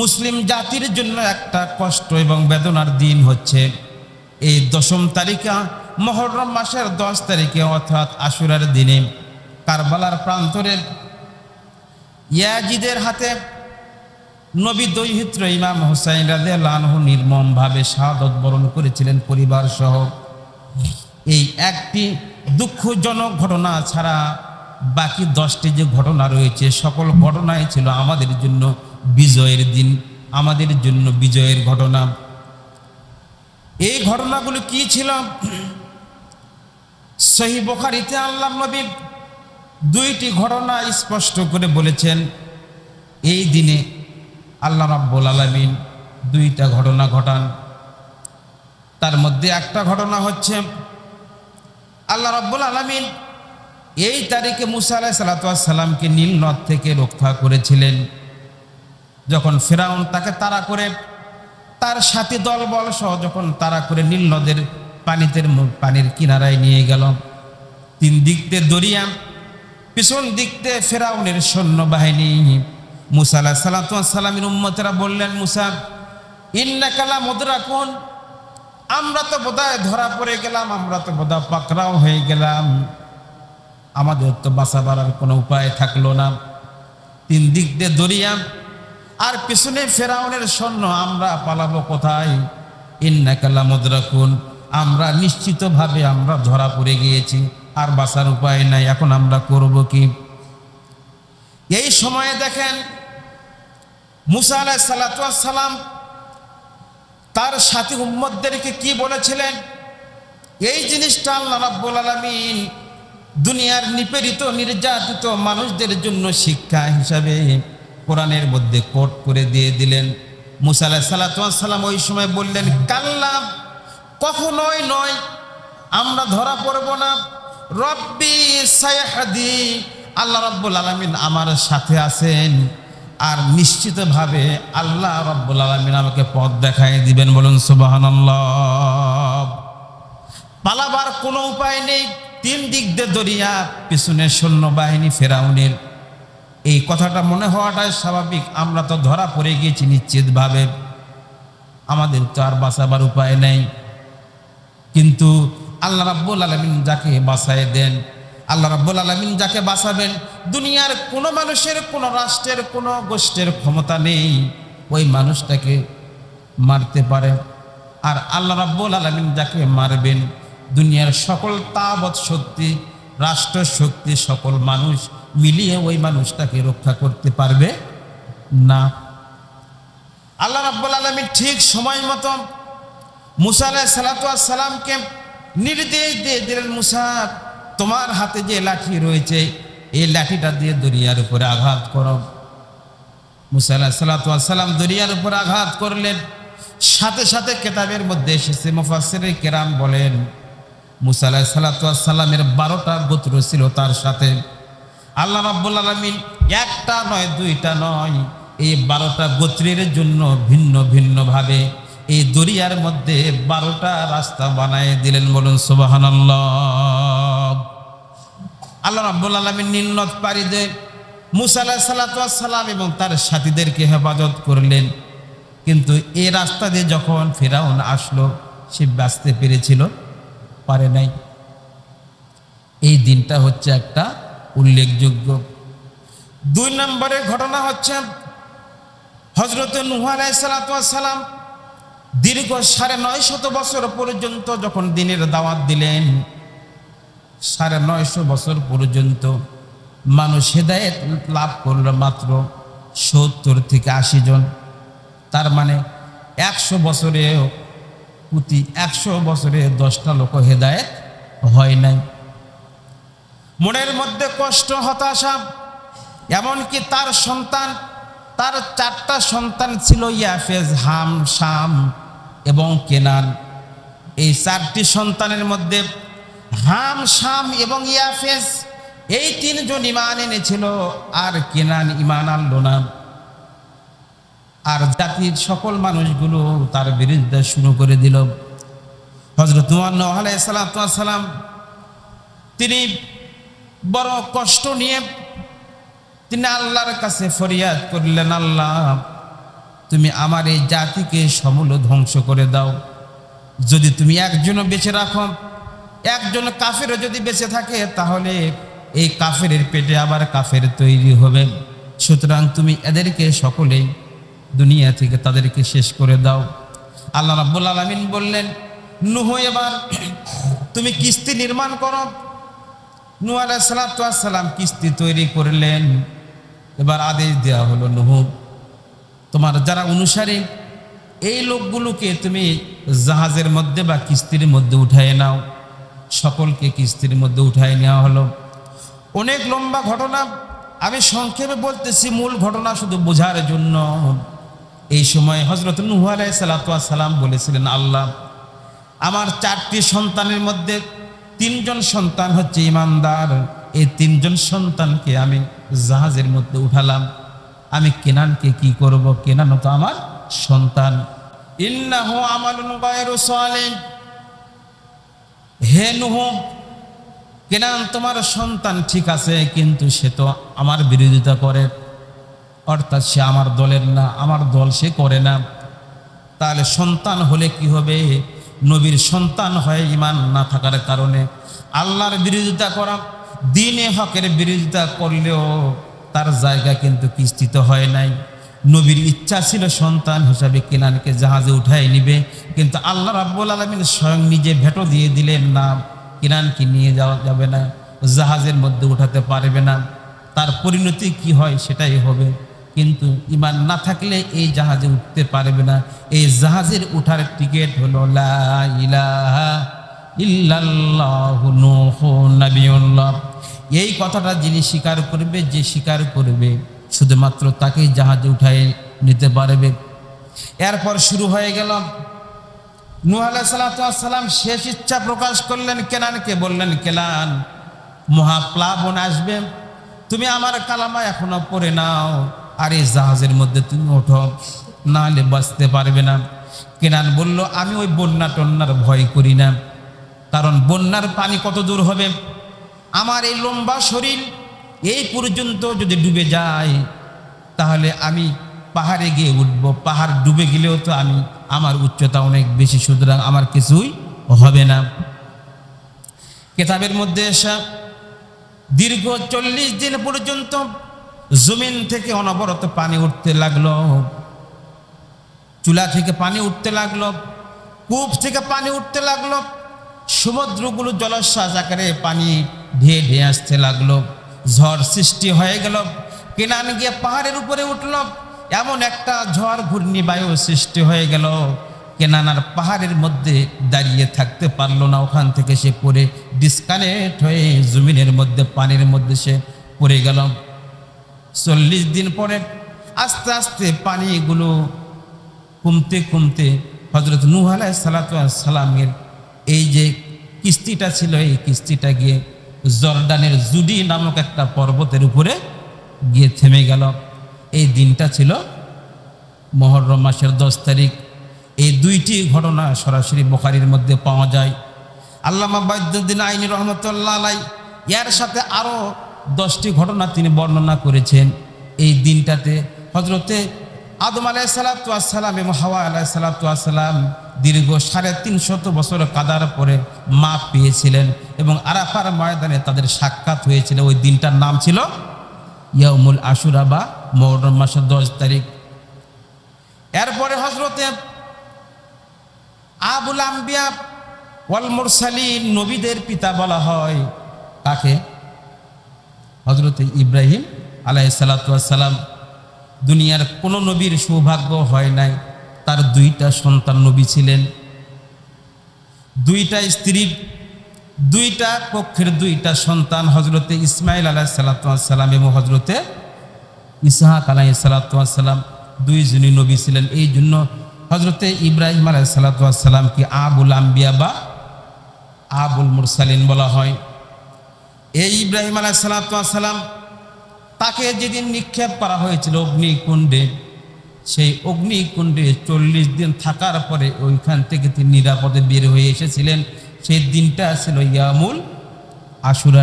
মুসলিম জাতির জন্য একটা কষ্ট এবং বেদনার দিন হচ্ছে। এই দশম তারিখা, মহরম মাসের দশ তারিখে, অর্থাৎ আশুরার দিনে, কারবালার প্রান্তরের ইয়াজিদের হাতে নবী দৈহিত্র ইমাম হোসাইন রাজে লানহু নির্মমভাবে শাহাদত বরণ করেছিলেন পরিবার সহ এই একটি দুঃখজনক ঘটনা ছাড়া বাকি দশটি যে ঘটনা রয়েছে, সকল ঘটনাই ছিল আমাদের জন্য বিজয়ের দিন, আমাদের জন্য বিজয়ের ঘটনা। এই ঘটনাগুলো কি ছিল? সহি বোখারিতে আল্লাহ নবী দুইটি ঘটনা স্পষ্ট করে বলেছেন। এই দিনে আল্লাহ রাব্বুল আলামিন দুইটা ঘটনা ঘটান। তার মধ্যে একটা ঘটনা হচ্ছে, আল্লাহ রাব্বুল আলামিন এই তারিখে মুসা আলাহ সালাতামকে নীল নদ থেকে রক্ষা করেছিলেন। যখন ফেরাউন তাকে তাড়া করে, তার সাথী দল বল সহ যখন তাড়া করে নীল নদের পানিতে পানির কিনারায় নিয়ে গেল। তিন দিক দিয়ে দরিয়া, পিছন দিক দিয়ে ফেরাউনের সৈন্যবাহিনী। মুসা আলাহ সালাতামের উম্মতেরা বললেন, মুসা ইন্নাকালা মুদ্রা কোন আমরা তো বোধহয় ধরা পড়ে গেলাম, আমরা তো বোধহয় পাকড়াও হয়ে গেলাম। আমাদের তো বাসা বাড়ার কোনো উপায় থাকল না। তিন দিক দিয়ে দরিয়া আর পিছনে ফেরাউনের সৈন্য আমরা পালাবো কোথায়? ইন্নাকালা মুদ্রাকুন আমরা নিশ্চিতভাবে আমরা ধরা পড়ে গিয়েছি, আর বাঁচার উপায় নাই, এখন আমরা করব কি? এই সময়ে দেখেন, মুসা আলাহ সালাম তার সাথী উম্মদদেরকে কি বলেছিলেন? এই জিনিসটা আল্লাহ রাব্বুল আলামিন দুনিয়ার নিপীড়িত, নির্যাতিত মানুষদের জন্য শিক্ষা হিসাবে কোরআনের মধ্যে কোট করে দিয়ে দিলেন। মুসা আলাহ সালাম ওই সময় বললেন, কাল্লা, কখনোই নয়, আমরা ধরা পড়ব না। রব্বি সায়াহাদি আল্লাহ রব্বুল আলমিন আমার সাথে আছেন। আর নিশ্চিতভাবে আল্লাহ রব্বুল আলমিন আমাকে পথ দেখায় দিবেন। বলুন সুবাহান্লাহ পালাবার কোনো উপায় নেই। তিন দিক দিয়ে দরিয়া, পিছনে সৈন্যবাহিনী, ফেরাউনের এই কথাটা মনে হওয়াটাই স্বাভাবিক। আমরা তো ধরা পড়ে গিয়েছি নিশ্চিতভাবে। আমাদের তো আর বাঁচাবার উপায় নেই। কিন্তু আল্লাহ রাব্বুল আলমিন যাকে বাঁচায় দেন, আল্লাহ রাব্বুল আলমিন যাকে বাঁচাবেন, দুনিয়ার কোনো মানুষের, কোনো রাষ্ট্রের, কোনো গোষ্ঠীর ক্ষমতা নেই। ওই মানুষটাকে মারতে পারে। আর আল্লাহ রাব্বুল আলমিন যাকে মারবেন, দুনিয়ার সকল তাবৎ শক্তি রাষ্ট্র শক্তি সকল মানুষ মিলিয়ে ওই মানুষটাকে রক্ষা করতে পারবে না। আল্লাহ রাব্বুল আলমিন ঠিক সময় মতো মুসা আলাহ সালাতামকে নির্দেশ দিয়ে দিলেন, মুসা, তোমার হাতে যে লাঠি রয়েছে, এই লাঠিটা দিয়ে দরিয়ার উপরে আঘাত করো। মুসা আলাহ সালাতাম দরিয়ার উপর আঘাত করলেন। সাথে সাথে কেতাবের মধ্যে এসেছে মুফাসের কেরাম বলেন, মুসা আলাহ সালাতামের বারোটা গোত্র ছিল তার সাথে। আল্লাহ রাব্বুল আলমিন একটা নয়, দুইটা নয়, এই বারোটা গোত্রের জন্য ভিন্ন ভিন্নভাবে এই দরিয়ার মধ্যে বারোটা রাস্তা বানায় দিলেন বলুন সুবাহান আল্লাহ রাব্বুল আলমিন নীলনদ পাড়ি দে মুসা আলাহ সালাম এবং তার সাথীদেরকে হেফাজত করলেন। কিন্তু এই রাস্তা দিয়ে যখন ফেরাউন আসলো, সে বাঁচতে পেরেছিল, পারে নাই। এই দিনটা হচ্ছে একটা উল্লেখযোগ্য। দুই নম্বরের ঘটনা হচ্ছে হজরত নুহা সালাম দীর্ঘ সাড়ে নয় শত বছর পর্যন্ত যখন দিনের দাওয়াত দিলেন, সাড়ে নয়শো বছর পর্যন্ত মানুষ হেদায়ত লাভ করল মাত্র সত্তর থেকে আশি জন। তার মানে একশো বছরে প্রতি একশো বছরে দশটা লোক হেদায়ত হয় নাই। মনের মধ্যে কষ্ট, হতাশা, এমনকি তার সন্তান, তার চারটা সন্তান ছিল ইয়াফেজ, হাম, শাম এবং কেনান। এই চারটি সন্তানের মধ্যে হাম, শাম এবং ইয়াফেজ, এই তিনজন ইমান এনেছিল, আর কেনান ইমান আনলো না। আর জাতির সকল মানুষগুলো তার বিরুদ্ধে শুরু করে দিল। হজরত সালাম, তিনি বড় কষ্ট নিয়ে তিনি আল্লাহর কাছে ফরিয়াদ করলেন, আল্লাহ, তুমি আমার এই জাতিকে সমূল ধ্বংস করে দাও। যদি তুমি একজনও বেঁচে রাখো, একজন কাফেরও যদি বেঁচে থাকে, তাহলে এই কাফেরের পেটে আবার কাফের তৈরি হবে। সুতরাং তুমি এদেরকে সকলেই দুনিয়া থেকে তাদেরকে শেষ করে দাও। আল্লাহ রাব্বুল আলামিন বললেন, নুহ, এবার তুমি কিস্তি নির্মাণ করো আলাইহিস সালাম কিস্তি তৈরি করলেন। এবার আদেশ দেওয়া হলো, নুহ, তোমার যারা অনুসারী, এই লোকগুলোকে তুমি জাহাজের মধ্যে বা কিস্তির মধ্যে উঠায় নাও। সকলকে কিস্তির মধ্যে উঠায় নেওয়া হলো। অনেক লম্বা ঘটনা। আমি সংক্ষেপে বলতেছি, মূল ঘটনা শুধু বোঝার জন্য। এই সময় হজরত নুহ আলাই সালাম বলেছিলেন, আল্লাহ, আমার চারটি সন্তানের মধ্যে তিনজন সন্তান হচ্ছে ইমানদার। এই তিনজন সন্তানকে আমি জাহাজের মধ্যে উঠালাম। আমি কেনানকে কি করব? কেনান তো আমার সন্তান। হে নুহ, কেনান তোমার সন্তান ঠিক আছে, কিন্তু সে তো আমার বিরোধিতা করে। অর্থাৎ সে আমার দলের না, আমার দল সে করে না। তাহলে সন্তান হলে কি হবে? নবীর সন্তান হয় ইমান না থাকার কারণে আল্লাহর বিরোধিতা করা, দিনে হকের বিরোধিতা করলেও তার জায়গা কিন্তু কিস্তিত হয় নাই। নবীর ইচ্ছা ছিল সন্তান হিসাবে কেনানকে জাহাজে উঠাই নিবে, কিন্তু আল্লাহ রাব্বুল আলমিন স্বয়ং নিজে ভেটো দিয়ে দিলেন, না, কেনানকে নিয়ে যাওয়া যাবে না, জাহাজের মধ্যে উঠাতে পারবে না। তার পরিণতি কি হয় সেটাই হবে। কিন্তু ইমান না থাকলে এই জাহাজে উঠতে পারবে না। এই জাহাজের উঠার টিকিট হলো এই কথাটা যিনি স্বীকার করবে, যে স্বীকার করবে, শুধুমাত্র তাকেই জাহাজে উঠায় নিতে পারবে। এরপর শুরু হয়ে গেল। নূহ সালাম শেষ ইচ্ছা প্রকাশ করলেন কেনানকে, বললেন কেলান মহাপ্লাবন আসবে। তুমি আমার কালামা এখনও পড়ে নাও। আর এই জাহাজের মধ্যে তুমি ওঠো, নাহলে বাঁচতে পারবে না। কেনান বলল, আমি ওই বন্যা টন্যার ভয় করি না, কারণ বন্যার পানি কত দূর হবে? আমার এই লম্বা শরীর, এই পর্যন্ত যদি ডুবে যায়, তাহলে আমি পাহাড়ে গিয়ে উঠব। পাহাড় ডুবে গেলেও তো আমি, আমার উচ্চতা অনেক বেশি, সুতরাং আমার কিছুই হবে না। কেতাবের মধ্যে এসা দীর্ঘ চল্লিশ দিন পর্যন্ত জমিন থেকে অনবরত পানি উঠতে লাগল। চুলা থেকে পানি উঠতে লাগল। কূপ থেকে পানি উঠতে লাগল। সমুদ্রগুলো জলশ্বাস আকারে পানি ধেয়ে ধেয়ে আসতে লাগল। ঝড় সৃষ্টি হয়ে গেল। কেনান গিয়ে পাহাড়ের উপরে উঠল। এমন একটা ঝড় ঘূর্ণিবায়ু সৃষ্টি হয়ে গেল। কেনানার পাহাড়ের মধ্যে দাঁড়িয়ে থাকতে পারল না। ওখান থেকে সে পড়ে ডিসকানেক্ট হয়ে জমিনের মধ্যে, পানির মধ্যে সে পড়ে গেল। চল্লিশ দিন পরে আস্তে আস্তে পানিগুলো কমতে কমতে হজরত নুহ আলাহ সালামের এই যে কিস্তিটা ছিল, এই কিস্তিটা গিয়ে জর্ডানের জুডি নামক একটা পর্বতের উপরে গিয়ে থেমে গেল। এই দিনটা ছিল মহরম মাসের দশ তারিখ। এই দুইটি ঘটনা সরাসরি বোখারির মধ্যে পাওয়া যায়। আল্লামা বাইদ্যুদ্দিন আইনি রহমতুল্লাহ আলাই এর সাথে আরও দশটি ঘটনা তিনি বর্ণনা করেছেন এই দিনটাতে। হজরতে আদম আলাহ সালাতাম এবং হাওয়া আলাহ সালাতাম দীর্ঘ সাড়ে তিনশত বছর কাদার পরে মা পেয়েছিলেন এবং আরাফার ময়দানে তাদের সাক্ষাৎ হয়েছিল। ওই দিনটার নাম ছিল ইয়ামুল আশুরা বা মহরম মাসের দশ তারিখ। এরপরে হজরতে আবুল আম্বিয়া ওয়াল নবীদের পিতা বলা হয়। কাকে? হজরত ইব্রাহিম আলাহ সালাতাম দুনিয়ার কোনো নবীর সৌভাগ্য হয় নাই। তার দুইটা সন্তান নবী ছিলেন। দুইটা স্ত্রীর দুইটা পক্ষের দুইটা সন্তান হজরতে ইসমাইল আলাহ সালাতাম এবং হজরতে ইসাহাক আলাহ সালাতাম দুইজনই নবী ছিলেন। এই জন্য হজরতে ইব্রাহিম আলাহ সালাতামকে আবুল আম্বিয়া বা আবুল মুরসালিন বলা হয়। এই ইব্রাহিম আলাহ সালাতাম তাকে যেদিন নিক্ষেপ করা হয়েছিল অগ্নিকুণ্ডে, সেই অগ্নিকুণ্ডে চল্লিশ দিন থাকার পরে ওইখান থেকে তিনি নিরাপদে বের হয়ে এসেছিলেন। সেই দিনটা ছিল ইয়ামুল আশুরা